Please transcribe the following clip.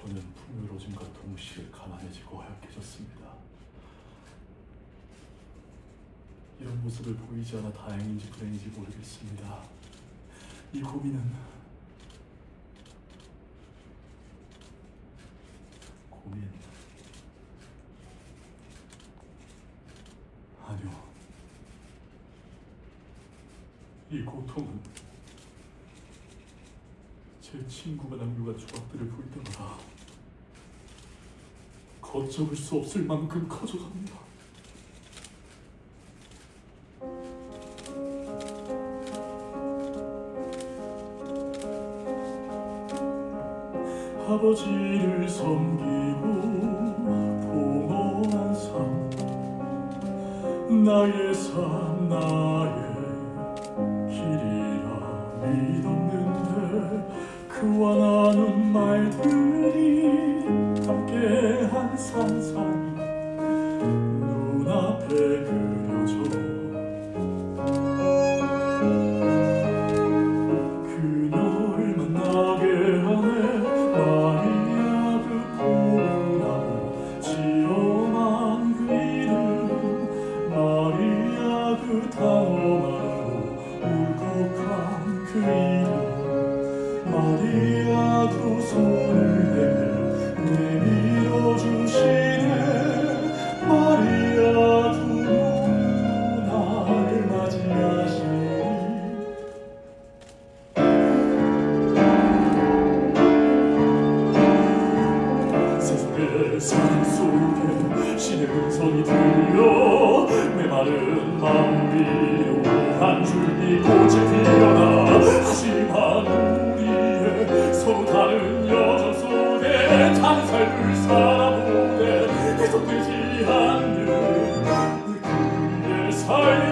저는 풍요로움과 동시에 가난해지고 허약해졌습니다. 이런 모습을 보이지 않아 다행인지 불행인지 모르겠습니다. 이 고민은 고민 아니요. 이 고통은 제 친구가 남겨간 조각들을 볼 때마다 걷잡을 수 없을 만큼 커져갑니다. 아버지를 섬기고 봉헌한 삶 나의 삶 나의 한 상상이 눈앞에 그려져. 그녀를 만나게 하네. 마리아 그 포근하고 지엄한 그 이름 마리아 그 단어만으로 울컥한 그 이름 마리아 두 손을 메마른 마음 위로 한 줄기 꽃이 피어나 하지만 우리의 서로 다른 여정 속에 다른 삶을 살아보네 해석되지 않는 그의 삶